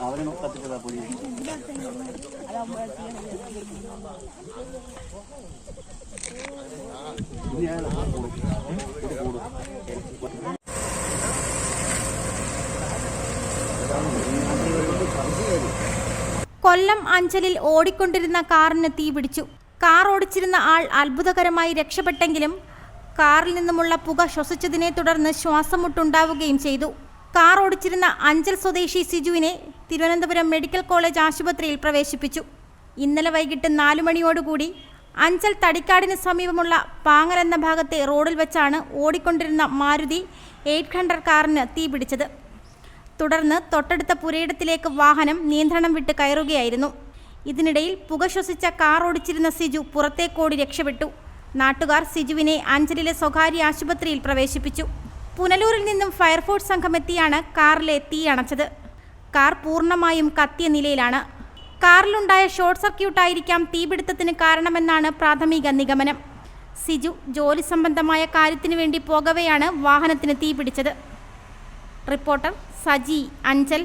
അവരാണ് കത്തിച്ചതാ പൊടി കൊല്ലം അഞ്ചലിൽ ഓടിക്കൊണ്ടിരുന്ന കാറിന് തീപിടിച്ചു കാർ ഓടിച്ചിരുന്ന ആൾ അത്ഭുതകരമായി രക്ഷപ്പെട്ടെങ്കിലും കാറിൽ നിന്നുമുള്ള പുക ശ്വസിച്ചതിനെ തുടർന്ന് ശ്വാസമുട്ടുണ്ടാവുകയും ചെയ്തു. കാർ ഓടിച്ചിരുന്ന അഞ്ചൽ സ്വദേശി സിജുവിനെ തിരുവനന്തപുരം മെഡിക്കൽ കോളേജ് ആശുപത്രിയിൽ പ്രവേശിപ്പിച്ചു. ഇന്നലെ വൈകിട്ട് നാലു മണിയോടുകൂടി അഞ്ചൽ തടിക്കാടിന് സമീപമുള്ള പാങ്ങൽ എന്ന ഭാഗത്തെ റോഡിൽ വെച്ചാണ് ഓടിക്കൊണ്ടിരുന്ന മാരുതി എയ്റ്റ് ഹൺഡ്രഡ് കാറിന് തീപിടിച്ചത് തുടർന്ന് തൊട്ടടുത്ത പുരയിടത്തിലേക്ക് വാഹനം നിയന്ത്രണം വിട്ട് കയറുകയായിരുന്നു. ഇതിനിടയിൽ പുക ശ്വസിച്ച കാർ ഓടിച്ചിരുന്ന സിജു പുറത്തേക്കോടി രക്ഷപ്പെട്ടു. നാട്ടുകാർ സിജുവിനെ അഞ്ചലിലെ സ്വകാര്യ ആശുപത്രിയിൽ പ്രവേശിപ്പിച്ചു. പുനലൂരിൽ നിന്നും ഫയർഫോഴ്സ് സംഘം എത്തിയാണ് കാറിലെ തീ അണച്ചത്. കാർ പൂർണമായും കത്തിയ നിലയിലാണ്. കാറിലുണ്ടായ ഷോർട്ട് സർക്യൂട്ടായിരിക്കാം തീപിടുത്തത്തിന് കാരണമെന്നാണ് പ്രാഥമിക നിഗമനം. സിജു ജോലി സംബന്ധമായ കാര്യത്തിനു വേണ്ടി പോകവെയാണ് വാഹനത്തിന് തീപിടിച്ചത്. റിപ്പോർട്ടർ സജി അഞ്ചൽ.